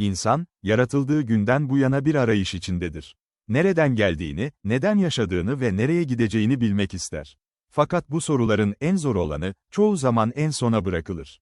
İnsan, yaratıldığı günden bu yana bir arayış içindedir. Nereden geldiğini, neden yaşadığını ve nereye gideceğini bilmek ister. Fakat bu soruların en zor olanı, çoğu zaman en sona bırakılır.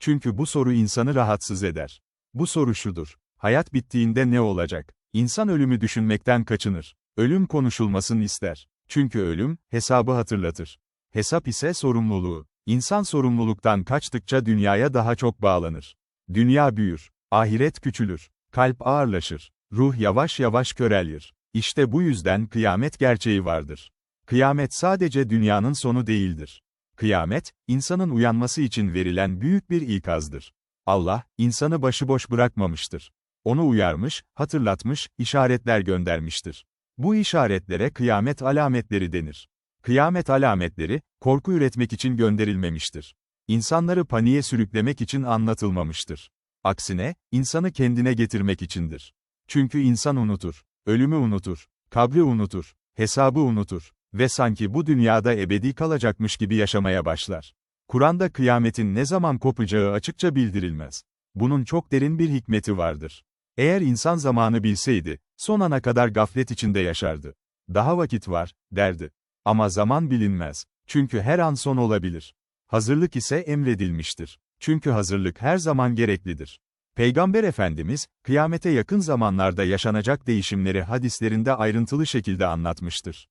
Çünkü bu soru insanı rahatsız eder. Bu soru şudur. Hayat bittiğinde ne olacak? İnsan ölümü düşünmekten kaçınır. Ölüm konuşulmasını ister. Çünkü ölüm, hesabı hatırlatır. Hesap ise sorumluluğu. İnsan sorumluluktan kaçtıkça dünyaya daha çok bağlanır. Dünya büyür, ahiret küçülür, kalp ağırlaşır, ruh yavaş yavaş körelir. İşte bu yüzden kıyamet gerçeği vardır. Kıyamet sadece dünyanın sonu değildir. Kıyamet, insanın uyanması için verilen büyük bir ikazdır. Allah, insanı başıboş bırakmamıştır. Onu uyarmış, hatırlatmış, işaretler göndermiştir. Bu işaretlere kıyamet alametleri denir. Kıyamet alametleri, korku üretmek için gönderilmemiştir. İnsanları paniğe sürüklemek için anlatılmamıştır. Aksine, insanı kendine getirmek içindir. Çünkü insan unutur, ölümü unutur, kabri unutur, hesabı unutur ve sanki bu dünyada ebedi kalacakmış gibi yaşamaya başlar. Kur'an'da kıyametin ne zaman kopacağı açıkça bildirilmez. Bunun çok derin bir hikmeti vardır. Eğer insan zamanı bilseydi, son ana kadar gaflet içinde yaşardı. Daha vakit var, derdi. Ama zaman bilinmez. Çünkü her an son olabilir. Hazırlık ise emredilmiştir. Çünkü hazırlık her zaman gereklidir. Peygamber Efendimiz, kıyamete yakın zamanlarda yaşanacak değişimleri hadislerinde ayrıntılı şekilde anlatmıştır.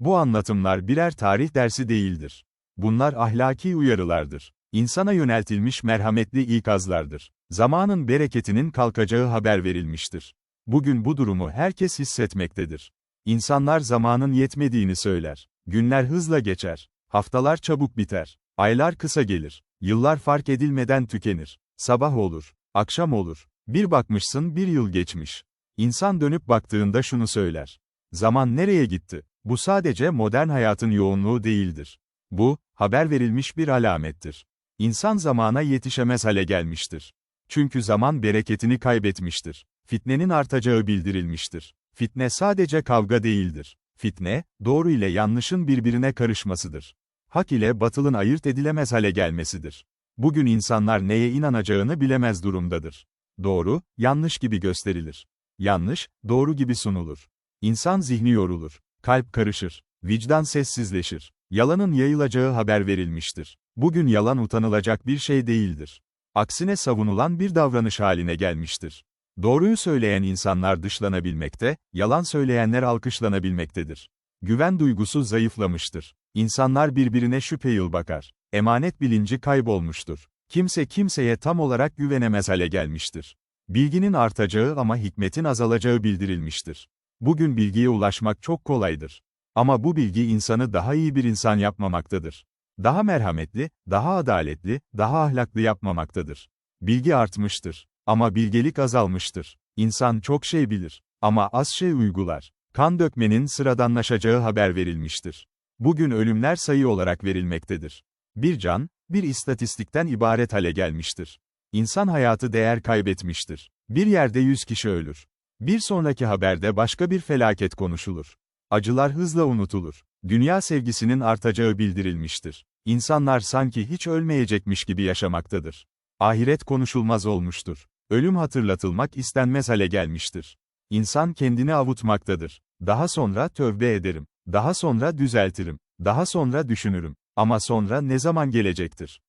Bu anlatımlar birer tarih dersi değildir. Bunlar ahlaki uyarılardır. İnsana yöneltilmiş merhametli ikazlardır. Zamanın bereketinin kalkacağı haber verilmiştir. Bugün bu durumu herkes hissetmektedir. İnsanlar zamanın yetmediğini söyler. Günler hızla geçer. Haftalar çabuk biter. Aylar kısa gelir. Yıllar fark edilmeden tükenir. Sabah olur. Akşam olur. Bir bakmışsın bir yıl geçmiş. İnsan dönüp baktığında şunu söyler. Zaman nereye gitti? Bu sadece modern hayatın yoğunluğu değildir. Bu, haber verilmiş bir alamettir. İnsan zamana yetişemez hale gelmiştir. Çünkü zaman bereketini kaybetmiştir. Fitnenin artacağı bildirilmiştir. Fitne sadece kavga değildir. Fitne, doğru ile yanlışın birbirine karışmasıdır. Hak ile batılın ayırt edilemez hale gelmesidir. Bugün insanlar neye inanacağını bilemez durumdadır. Doğru, yanlış gibi gösterilir. Yanlış, doğru gibi sunulur. İnsan zihni yorulur. Kalp karışır. Vicdan sessizleşir. Yalanın yayılacağı haber verilmiştir. Bugün yalan utanılacak bir şey değildir. Aksine savunulan bir davranış haline gelmiştir. Doğruyu söyleyen insanlar dışlanabilmekte, yalan söyleyenler alkışlanabilmektedir. Güven duygusu zayıflamıştır. İnsanlar birbirine şüpheyil bakar. Emanet bilinci kaybolmuştur. Kimse kimseye tam olarak güvenemez hale gelmiştir. Bilginin artacağı ama hikmetin azalacağı bildirilmiştir. Bugün bilgiye ulaşmak çok kolaydır. Ama bu bilgi insanı daha iyi bir insan yapmamaktadır. Daha merhametli, daha adaletli, daha ahlaklı yapmamaktadır. Bilgi artmıştır. Ama bilgelik azalmıştır. İnsan çok şey bilir. Ama az şey uygular. Kan dökmenin sıradanlaşacağı haber verilmiştir. Bugün ölümler sayı olarak verilmektedir. Bir can, bir istatistikten ibaret hale gelmiştir. İnsan hayatı değer kaybetmiştir. Bir yerde yüz kişi ölür. Bir sonraki haberde başka bir felaket konuşulur. Acılar hızla unutulur. Dünya sevgisinin artacağı bildirilmiştir. İnsanlar sanki hiç ölmeyecekmiş gibi yaşamaktadır. Ahiret konuşulmaz olmuştur. Ölüm hatırlatılmak istenmez hale gelmiştir. İnsan kendini avutmaktadır. Daha sonra tövbe ederim. Daha sonra düzeltirim. Daha sonra düşünürüm. Ama sonra ne zaman gelecektir?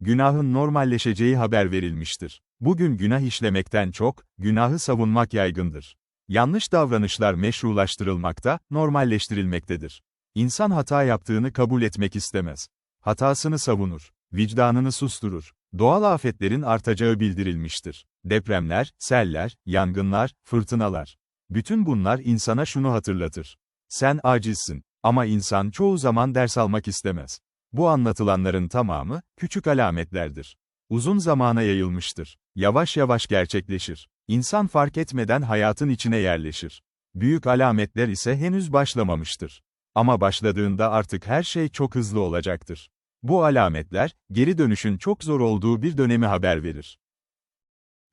Günahın normalleşeceği haber verilmiştir. Bugün günah işlemekten çok, günahı savunmak yaygındır. Yanlış davranışlar meşrulaştırılmakta, normalleştirilmektedir. İnsan hata yaptığını kabul etmek istemez. Hatasını savunur. Vicdanını susturur. Doğal afetlerin artacağı bildirilmiştir. Depremler, seller, yangınlar, fırtınalar. Bütün bunlar insana şunu hatırlatır. Sen acizsin. Ama insan çoğu zaman ders almak istemez. Bu anlatılanların tamamı, küçük alametlerdir. Uzun zamana yayılmıştır. Yavaş yavaş gerçekleşir. İnsan fark etmeden hayatın içine yerleşir. Büyük alametler ise henüz başlamamıştır. Ama başladığında artık her şey çok hızlı olacaktır. Bu alametler, geri dönüşün çok zor olduğu bir dönemi haber verir.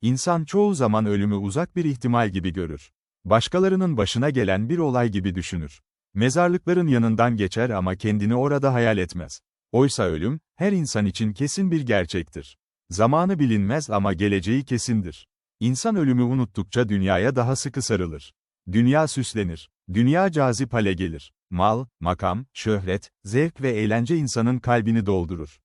İnsan çoğu zaman ölümü uzak bir ihtimal gibi görür. Başkalarının başına gelen bir olay gibi düşünür. Mezarlıkların yanından geçer ama kendini orada hayal etmez. Oysa ölüm, her insan için kesin bir gerçektir. Zamanı bilinmez ama geleceği kesindir. İnsan ölümü unuttukça dünyaya daha sıkı sarılır. Dünya süslenir. Dünya cazip hale gelir. Mal, makam, şöhret, zevk ve eğlence insanın kalbini doldurur.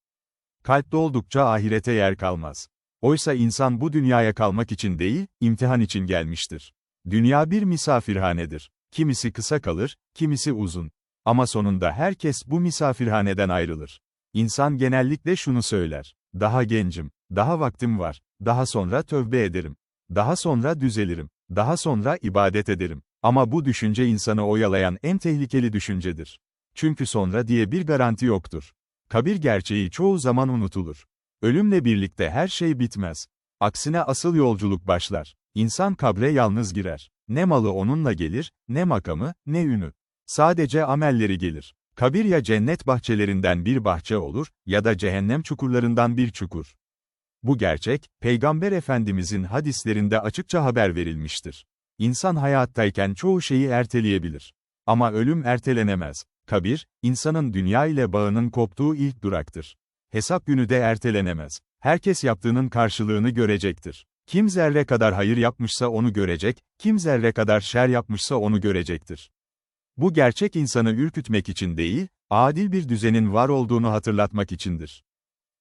Kalp doldukça ahirete yer kalmaz. Oysa insan bu dünyaya kalmak için değil, imtihan için gelmiştir. Dünya bir misafirhanedir. Kimisi kısa kalır, kimisi uzun. Ama sonunda herkes bu misafirhaneden ayrılır. İnsan genellikle şunu söyler. Daha gencim, daha vaktim var, daha sonra tövbe ederim. Daha sonra düzelirim, daha sonra ibadet ederim. Ama bu düşünce insanı oyalayan en tehlikeli düşüncedir. Çünkü sonra diye bir garanti yoktur. Kabir gerçeği çoğu zaman unutulur. Ölümle birlikte her şey bitmez. Aksine asıl yolculuk başlar. İnsan kabre yalnız girer. Ne malı onunla gelir, ne makamı, ne ünü. Sadece amelleri gelir. Kabir ya cennet bahçelerinden bir bahçe olur, ya da cehennem çukurlarından bir çukur. Bu gerçek, Peygamber Efendimizin hadislerinde açıkça haber verilmiştir. İnsan hayattayken çoğu şeyi erteleyebilir. Ama ölüm ertelenemez. Kabir, insanın dünya ile bağının koptuğu ilk duraktır. Hesap günü de ertelenemez. Herkes yaptığının karşılığını görecektir. Kim zerre kadar hayır yapmışsa onu görecek, kim zerre kadar şer yapmışsa onu görecektir. Bu gerçek insanı ürkütmek için değil, adil bir düzenin var olduğunu hatırlatmak içindir.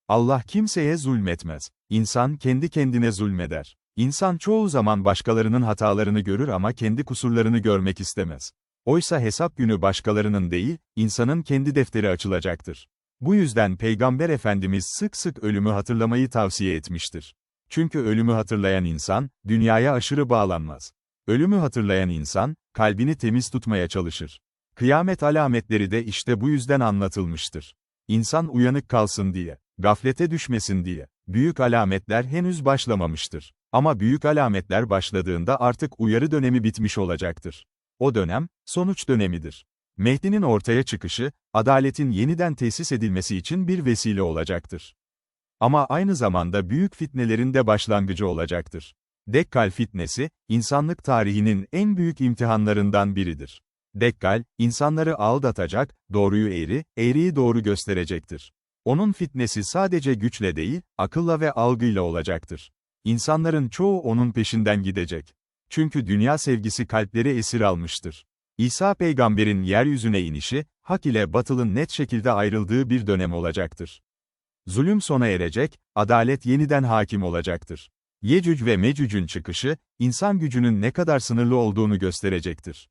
Allah kimseye zulmetmez. İnsan kendi kendine zulmeder. İnsan çoğu zaman başkalarının hatalarını görür ama kendi kusurlarını görmek istemez. Oysa hesap günü başkalarının değil, insanın kendi defteri açılacaktır. Bu yüzden Peygamber Efendimiz sık sık ölümü hatırlamayı tavsiye etmiştir. Çünkü ölümü hatırlayan insan, dünyaya aşırı bağlanmaz. Ölümü hatırlayan insan, kalbini temiz tutmaya çalışır. Kıyamet alametleri de işte bu yüzden anlatılmıştır. İnsan uyanık kalsın diye, gaflete düşmesin diye. Büyük alametler henüz başlamamıştır. Ama büyük alametler başladığında artık uyarı dönemi bitmiş olacaktır. O dönem, sonuç dönemidir. Mehdi'nin ortaya çıkışı, adaletin yeniden tesis edilmesi için bir vesile olacaktır. Ama aynı zamanda büyük fitnelerin de başlangıcı olacaktır. Dekkal fitnesi, insanlık tarihinin en büyük imtihanlarından biridir. Dekkal, insanları aldatacak, doğruyu eğri, eğriyi doğru gösterecektir. Onun fitnesi sadece güçle değil, akılla ve algıyla olacaktır. İnsanların çoğu onun peşinden gidecek. Çünkü dünya sevgisi kalpleri esir almıştır. İsa peygamberin yeryüzüne inişi, hak ile batılın net şekilde ayrıldığı bir dönem olacaktır. Zulüm sona erecek, adalet yeniden hakim olacaktır. Yecüc ve Mecüc'ün çıkışı, insan gücünün ne kadar sınırlı olduğunu gösterecektir.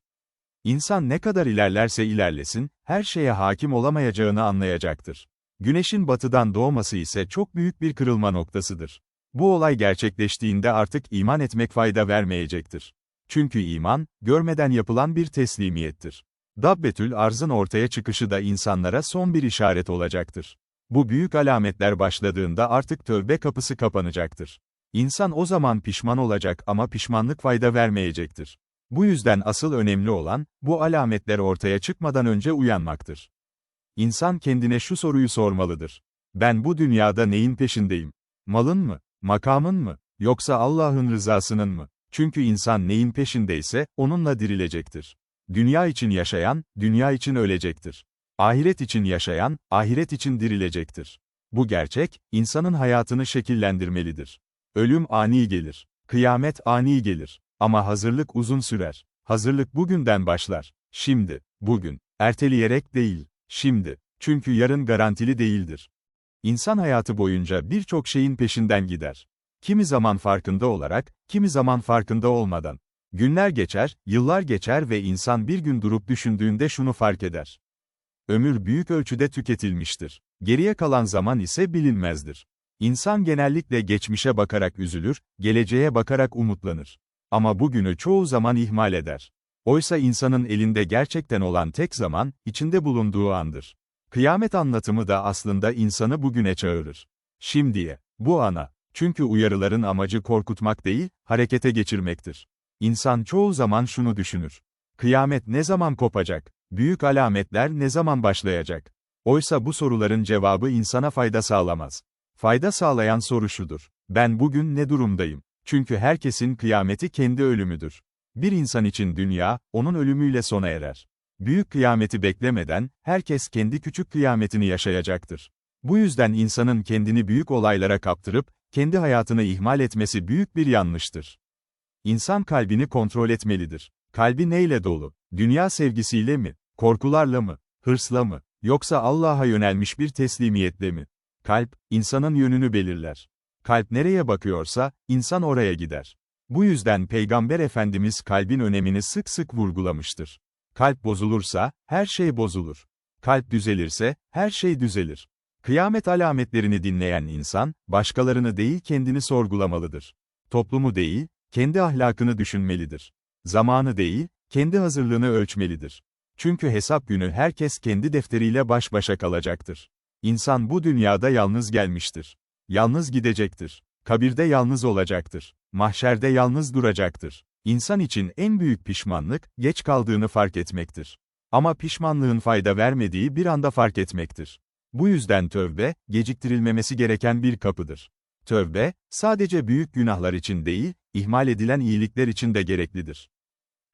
İnsan ne kadar ilerlerse ilerlesin, her şeye hakim olamayacağını anlayacaktır. Güneşin batıdan doğması ise çok büyük bir kırılma noktasıdır. Bu olay gerçekleştiğinde artık iman etmek fayda vermeyecektir. Çünkü iman, görmeden yapılan bir teslimiyettir. Dabbetül arzın ortaya çıkışı da insanlara son bir işaret olacaktır. Bu büyük alametler başladığında artık tövbe kapısı kapanacaktır. İnsan o zaman pişman olacak ama pişmanlık fayda vermeyecektir. Bu yüzden asıl önemli olan, bu alametler ortaya çıkmadan önce uyanmaktır. İnsan kendine şu soruyu sormalıdır. Ben bu dünyada neyin peşindeyim? Malın mı? Makamın mı? Yoksa Allah'ın rızasının mı? Çünkü insan neyin peşindeyse, onunla dirilecektir. Dünya için yaşayan, dünya için ölecektir. Ahiret için yaşayan, ahiret için dirilecektir. Bu gerçek, insanın hayatını şekillendirmelidir. Ölüm ani gelir. Kıyamet ani gelir. Ama hazırlık uzun sürer. Hazırlık bugünden başlar. Şimdi, bugün. Erteleyerek değil. Şimdi. Çünkü yarın garantili değildir. İnsan hayatı boyunca birçok şeyin peşinden gider. Kimi zaman farkında olarak, kimi zaman farkında olmadan. Günler geçer, yıllar geçer ve insan bir gün durup düşündüğünde şunu fark eder. Ömür büyük ölçüde tüketilmiştir. Geriye kalan zaman ise bilinmezdir. İnsan genellikle geçmişe bakarak üzülür, geleceğe bakarak umutlanır. Ama bugünü çoğu zaman ihmal eder. Oysa insanın elinde gerçekten olan tek zaman, içinde bulunduğu andır. Kıyamet anlatımı da aslında insanı bugüne çağırır. Şimdiye, bu ana. Çünkü uyarıların amacı korkutmak değil, harekete geçirmektir. İnsan çoğu zaman şunu düşünür. Kıyamet ne zaman kopacak? Büyük alametler ne zaman başlayacak? Oysa bu soruların cevabı insana fayda sağlamaz. Fayda sağlayan soru şudur. Ben bugün ne durumdayım? Çünkü herkesin kıyameti kendi ölümüdür. Bir insan için dünya, onun ölümüyle sona erer. Büyük kıyameti beklemeden, herkes kendi küçük kıyametini yaşayacaktır. Bu yüzden insanın kendini büyük olaylara kaptırıp, kendi hayatını ihmal etmesi büyük bir yanlıştır. İnsan kalbini kontrol etmelidir. Kalbi neyle dolu? Dünya sevgisiyle mi? Korkularla mı? Hırsla mı? Yoksa Allah'a yönelmiş bir teslimiyetle mi? Kalp, insanın yönünü belirler. Kalp nereye bakıyorsa, insan oraya gider. Bu yüzden Peygamber Efendimiz kalbin önemini sık sık vurgulamıştır. Kalp bozulursa, her şey bozulur. Kalp düzelirse, her şey düzelir. Kıyamet alametlerini dinleyen insan, başkalarını değil kendini sorgulamalıdır. Toplumu değil, kendi ahlakını düşünmelidir. Zamanı değil, kendi hazırlığını ölçmelidir. Çünkü hesap günü herkes kendi defteriyle baş başa kalacaktır. İnsan bu dünyada yalnız gelmiştir. Yalnız gidecektir. Kabirde yalnız olacaktır. Mahşerde yalnız duracaktır. İnsan için en büyük pişmanlık, geç kaldığını fark etmektir. Ama pişmanlığın fayda vermediği bir anda fark etmektir. Bu yüzden tövbe, geciktirilmemesi gereken bir kapıdır. Tövbe, sadece büyük günahlar için değil, ihmal edilen iyilikler için de gereklidir.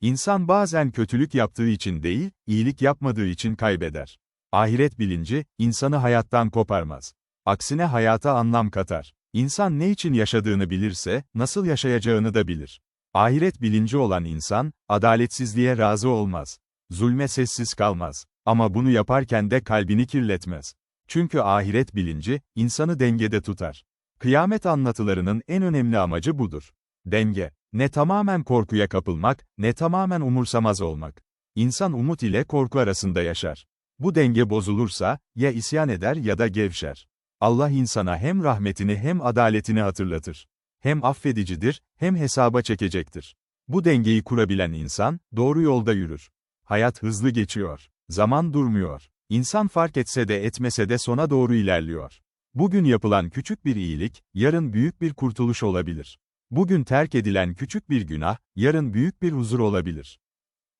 İnsan bazen kötülük yaptığı için değil, iyilik yapmadığı için kaybeder. Ahiret bilinci, insanı hayattan koparmaz. Aksine hayata anlam katar. İnsan ne için yaşadığını bilirse, nasıl yaşayacağını da bilir. Ahiret bilinci olan insan, adaletsizliğe razı olmaz. Zulme sessiz kalmaz. Ama bunu yaparken de kalbini kirletmez. Çünkü ahiret bilinci, insanı dengede tutar. Kıyamet anlatılarının en önemli amacı budur. Denge. Ne tamamen korkuya kapılmak, ne tamamen umursamaz olmak. İnsan umut ile korku arasında yaşar. Bu denge bozulursa, ya isyan eder ya da gevşer. Allah insana hem rahmetini hem adaletini hatırlatır. Hem affedicidir, hem hesaba çekecektir. Bu dengeyi kurabilen insan, doğru yolda yürür. Hayat hızlı geçiyor. Zaman durmuyor. İnsan fark etse de etmese de sona doğru ilerliyor. Bugün yapılan küçük bir iyilik, yarın büyük bir kurtuluş olabilir. Bugün terk edilen küçük bir günah, yarın büyük bir huzur olabilir.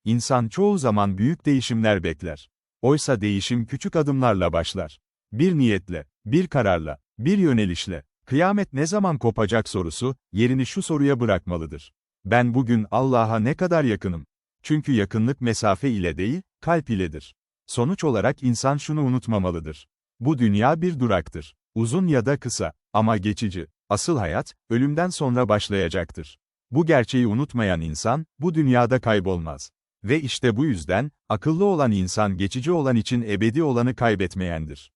İnsan çoğu zaman büyük değişimler bekler. Oysa değişim küçük adımlarla başlar. Bir niyetle, bir kararla, bir yönelişle, kıyamet ne zaman kopacak sorusu, yerini şu soruya bırakmalıdır. Ben bugün Allah'a ne kadar yakınım? Çünkü yakınlık mesafe ile değil, kalp iledir. Sonuç olarak insan şunu unutmamalıdır. Bu dünya bir duraktır. Uzun ya da kısa, ama geçici. Asıl hayat, ölümden sonra başlayacaktır. Bu gerçeği unutmayan insan, bu dünyada kaybolmaz. Ve işte bu yüzden, akıllı olan insan geçici olan için ebedi olanı kaybetmeyendir.